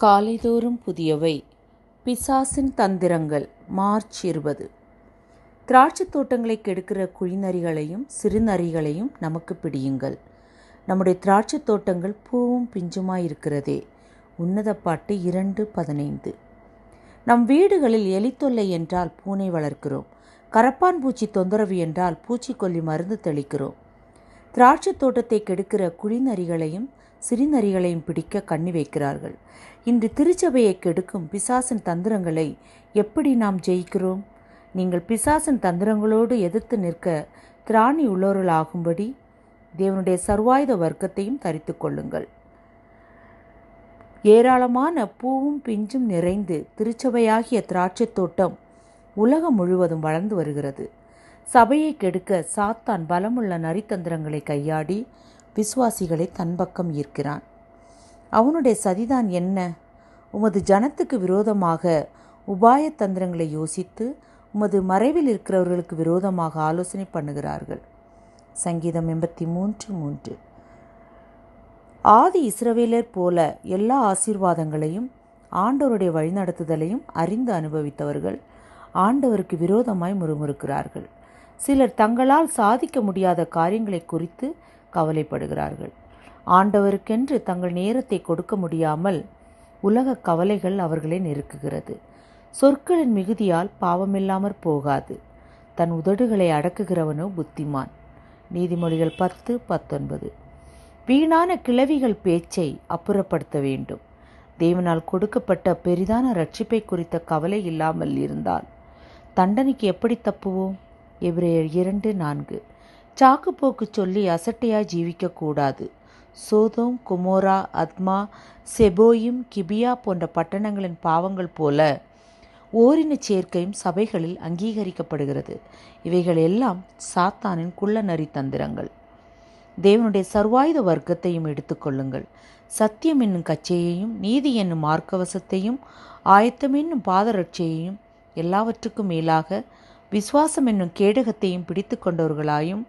காலைதோறும் புதியவை. பிசாசின் தந்திரங்கள் மார்ச் இருபது. திராட்சைத் தோட்டங்களை கெடுக்கிற குழிநரிகளையும் சிறுநரிகளையும் நமக்கு பிடியுங்கள். நம்முடைய திராட்சைத் தோட்டங்கள் பூவும் பிஞ்சுமாய் இருக்கிறதே. உன்னத பாட்டு இரண்டு பதினைந்து. நம் வீடுகளில் எலித்தொல்லை என்றால் பூனை வளர்க்கிறோம். கரப்பான் பூச்சி தொந்தரவு என்றால் பூச்சிக்கொல்லி மருந்து தெளிக்கிறோம். திராட்சைத் தோட்டத்தை கெடுக்கிற குழிநரிகளையும் சிறுநரிகளையும் பிடிக்க கண்ணி வைக்கிறார்கள். இன்று திருச்சபையை கெடுக்கும் பிசாசின் தந்திரங்களை எப்படி நாம் ஜெயிக்கிறோம்? நீங்கள் பிசாசின் தந்திரங்களோடு எதிர்த்து நிற்க திராணி உள்ளவர்களாகும்படி தேவனுடைய சர்வாயுத வர்க்கத்தையும் தரித்து கொள்ளுங்கள். ஏராளமான பூவும் பிஞ்சும் நிறைந்து திருச்சபையாகிய திராட்சைத் தோட்டம் உலகம் முழுவதும் வளர்ந்து வருகிறது. சபையை கெடுக்க சாத்தான் பலமுள்ள நரித்தந்திரங்களை கையாடி விசுவாசிகளை தன் பக்கம் ஈர்க்கிறான். அவனுடைய சதிதான் என்ன? உமது ஜனத்துக்கு விரோதமாக உபாய தந்திரங்களை யோசித்து உமது மறைவில் இருக்கிறவர்களுக்கு விரோதமாக ஆலோசனை பண்ணுகிறார்கள். சங்கீதம் எண்பத்தி மூன்று மூன்று. ஆதி இஸ்ரவேலர் போல எல்லா ஆசீர்வாதங்களையும் ஆண்டவருடைய வழிநடத்துதலையும் அறிந்து அனுபவித்தவர்கள் ஆண்டவருக்கு விரோதமாய் முறுமுறுக்கிறார்கள். சிலர் தங்களால் சாதிக்க முடியாத காரியங்களை குறித்து கவலைப்படுகிறார்கள். ஆண்டவருக்கென்று தங்கள் நேரத்தை கொடுக்க முடியாமல் உலக கவலைகள் அவர்களை நெருக்குகிறது. சொற்களின் மிகுதியால் பாவமில்லாமற் போகாது. தன் உதடுகளை அடக்குகிறவனோ புத்திமான். நீதிமொழிகள் பத்து பத்தொன்பது. வீணான கிளவிகள் பேச்சை அப்புறப்படுத்த வேண்டும். தேவனால் கொடுக்கப்பட்ட பெரிதான ரட்சிப்பை குறித்த கவலை இல்லாமல் இருந்தால் தண்டனைக்கு எப்படி தப்புவோம்? எபிரேயர் இரண்டு நான்கு. சாக்குப்போக்கு சொல்லி அசட்டையாய் ஜீவிக்கக்கூடாது. சோதோம் குமோரா அத்மா செபோயும் கிபியா போன்ற பட்டணங்களின் பாவங்கள் போல ஓரின சேர்க்கையும் சபைகளில் அங்கீகரிக்கப்படுகிறது. இவைகள் எல்லாம் சாத்தானின் குள்ளநரி தந்திரங்கள். தேவனுடைய சர்வாயுத வர்க்கத்தையும் எடுத்துக்கொள்ளுங்கள் சத்தியம் என்னும் கச்சையையும் நீதி என்னும் மார்க்கவசத்தையும் ஆயத்தம் என்னும் பாதரட்சையையும் எல்லாவற்றுக்கும் மேலாக விசுவாசம் என்னும் கேடகத்தையும் பிடித்து கொண்டவர்களாயும்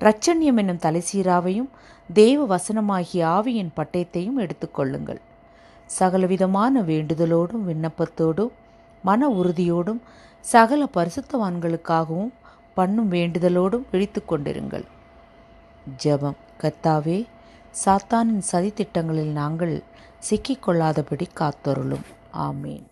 இரட்சண்யம் என்னும் தலைசீராவையும் தேவ வசனமாகிய ஆவியின் பட்டயத்தையும் எடுத்துக்கொள்ளுங்கள் சகலவிதமான வேண்டுதலோடும் விண்ணப்பத்தோடும் மன உறுதியோடும் சகல பரிசுத்தவான்களுக்காகவும் பண்ணும் வேண்டுதலோடும் விழித்து கொண்டிருங்கள். ஜெபம். கத்தாவே சாத்தானின் சதித்திட்டங்களில் நாங்கள் சிக்கிக்கொள்ளாதபடி காத்தொருளும். ஆமேன்.